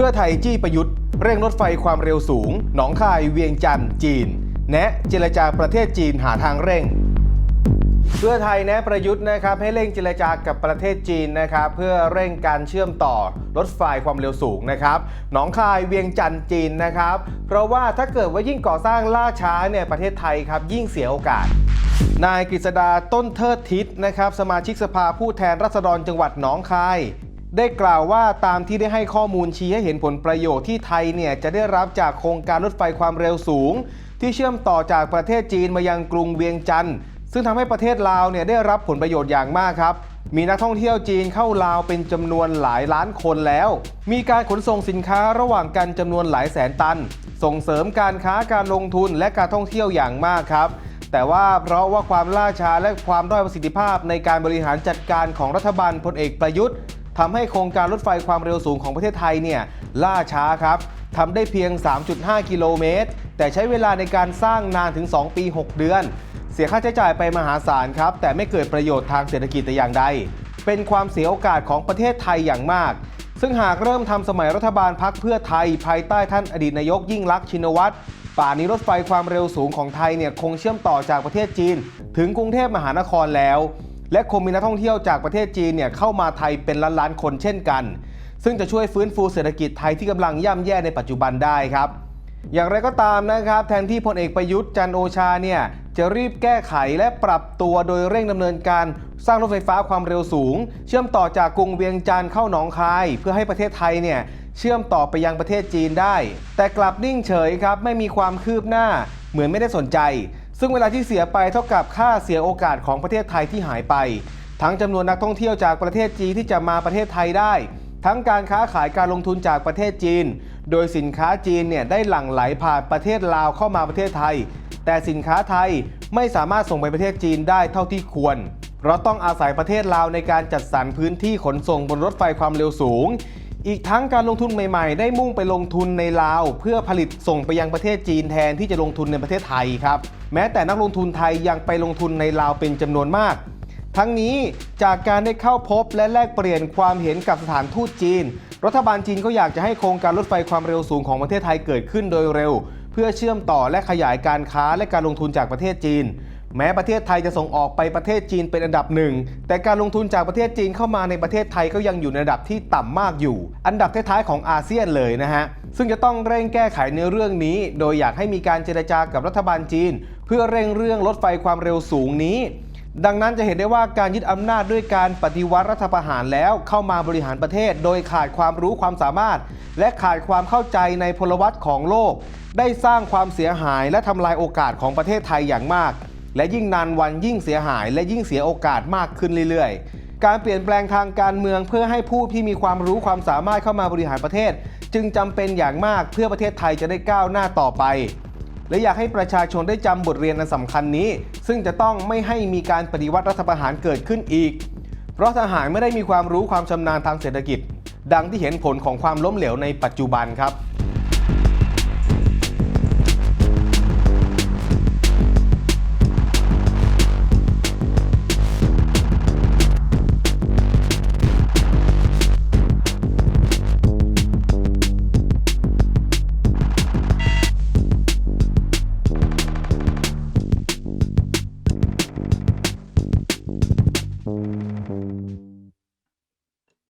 พื่อไทยจี้ประยุทธ์ เร่งรถไฟความเร็วสูง หนองคายเวียงจันทร์จีน แนะเจรจาประเทศจีนหาทางเร่ง เพื่อไทยแนะประยุทธ์นะครับให้เร่งเจรจากับประเทศจีนนะครับเพื่อเร่งการเชื่อมต่อรถไฟความเร็วสูงนะครับหนองคายเวียงจันทร์จีนนะครับ เพราะว่าถ้าเกิดว่ายิ่งก่อสร้างล่าช้าเนี่ยประเทศไทยครับยิ่งเสียโอกาสนายกฤษดาต้นเทิดทิศนะครับ สมาชิกสภาผู้แทนราษฎรจังหวัดหนองคาย ได้กล่าวว่าตามที่ได้ให้ข้อมูลชี้ให้เห็นผลประโยชน์ที่ไทยเนี่ยจะได้รับจากโครงการรถไฟความเร็วสูง ที่เชื่อมต่อจากประเทศจีนมายังกรุงเวียงจันทร์ซึ่งทำให้ประเทศลาวเนี่ยได้รับผลประโยชน์อย่างมากครับ มีนักท่องเที่ยวจีนเข้าลาวเป็นจำนวนหลายล้านคนแล้ว มีการขนส่งสินค้าระหว่างกันจำนวนหลายแสนตัน ส่งเสริมการค้าการลงทุนและการท่องเที่ยวอย่างมากครับแต่ว่าเพราะว่าความล่าช้าและความด้อยประสิทธิภาพในการบริหารจัดการของรัฐบาลพลเอกประยุทธ์ ทำให้โครงการรถไฟความเร็วสูงของประเทศไทยเนี่ยล่าช้าครับทำได้เพียง 3.5 กิโลเมตร แต่ใช้เวลาในการสร้างนานถึง 2 ปี 6 เดือน เสียค่าใช้จ่ายไปมหาศาลครับ แต่ไม่เกิดประโยชน์ทางเศรษฐกิจแต่อย่างใด เป็นความเสียโอกาสของประเทศไทยอย่างมาก ซึ่งหากเริ่มทำสมัยรัฐบาลพักเพื่อไทย ภายใต้ท่านอดีตนายกยิ่งลักษณ์ชินวัตรป่านนี้รถไฟความเร็วสูงของไทยเนี่ยคงเชื่อมต่อจากประเทศจีน ถึงกรุงเทพมหานครแล้ว และคงมีนักท่องเที่ยวจากประเทศจีนเนี่ยเข้ามาไทยเป็นล้านล้านๆคนเช่นกัน ซึ่งจะช่วยฟื้นฟูเศรษฐกิจไทยที่กำลังย่ำแย่ในปัจจุบันได้ครับ อย่างไรก็ตามนะครับ แทนที่พลเอกประยุทธ์จันโอชาเนี่ยจะรีบแก้ไขและปรับตัวโดยเร่งดำเนินการ สร้างรถไฟฟ้าความเร็วสูง เชื่อมต่อจากกรุงเวียงจันทร์เข้าหนองคาย เพื่อให้ประเทศไทยเนี่ยเชื่อมต่อไปยังประเทศจีนได้ แต่กลับนิ่งเฉยครับไม่มีความคืบหน้าเหมือนไม่ได้สนใจ ซึ่งเวลาที่เสียไปเท่ากับค่าเสียโอกาสของประเทศไทยที่หายไป ทั้งจำนวนนักท่องเที่ยวจากประเทศจีนที่จะมาประเทศไทยได้ ทั้งการค้าขายการลงทุนจากประเทศจีน โดยสินค้าจีนเนี่ยได้หลั่งไหลผ่านประเทศลาวเข้ามาประเทศไทย แต่สินค้าไทยไม่สามารถส่งไปประเทศจีนได้เท่าที่ควร เพราะต้องอาศัยประเทศลาวในการจัดสรรพื้นที่ขนส่งบนรถไฟความเร็วสูง อีกทั้งการลงทุนใหม่ๆ ได้มุ่งไปลงทุนในลาว เพื่อผลิตส่งไปยังประเทศจีนแทนที่จะลงทุนในประเทศไทยครับแม้แต่นักลงทุนไทยยังไปลงทุนในลาวเป็นจำนวนมาก ทั้งนี้จากการได้เข้าพบและแลกเปลี่ยนความเห็นกับสถานทูตจีน รัฐบาลจีนก็อยากจะให้โครงการรถไฟความเร็วสูงของประเทศไทยเกิดขึ้นโดยเร็ว เพื่อเชื่อมต่อและขยายการค้าและการลงทุนจากประเทศจีน แม้ประเทศไทยจะส่งออกไปประเทศจีนเป็นอันดับหนึ่ง แต่การลงทุนจากประเทศจีนเข้ามาในประเทศไทยก็ยังอยู่ในระดับที่ต่ำมากอยู่ อันดับท้ายๆของอาเซียนเลยนะฮะ ซึ่งจะต้องเร่งแก้ไขในเรื่องนี้ โดยอยากให้มีการเจรจากับรัฐบาลจีน เพื่อเร่งเรื่องรถไฟความเร็วสูงนี้ ดังนั้นจะเห็นได้ว่าการยึดอำนาจด้วยการปฏิวัติรัฐประหารแล้วเข้ามาบริหารประเทศ โดยขาดความรู้ความสามารถ และขาดความเข้าใจในพลวัตของโลก ได้สร้างความเสียหายและทำลายโอกาสของประเทศไทยอย่างมาก และยิ่งนานวันยิ่งเสียหาย และยิ่งเสียโอกาสมากขึ้นเรื่อยๆ การเปลี่ยนแปลงทางการเมืองเพื่อให้ผู้ที่มีความรู้ความสามารถเข้ามาบริหารประเทศ จึงจำเป็นอย่างมากเพื่อประเทศไทยจะได้ก้าวหน้าต่อไป และอยากให้ประชาชนได้จำบทเรียนอันสำคัญนี้ ซึ่งจะต้องไม่ให้มีการปฏิวัติรัฐประหารเกิดขึ้นอีก เพราะทหารไม่ได้มีความรู้ความชำนาญทางเศรษฐกิจ ดังที่เห็นผลของความล้มเหลวในปัจจุบันครับ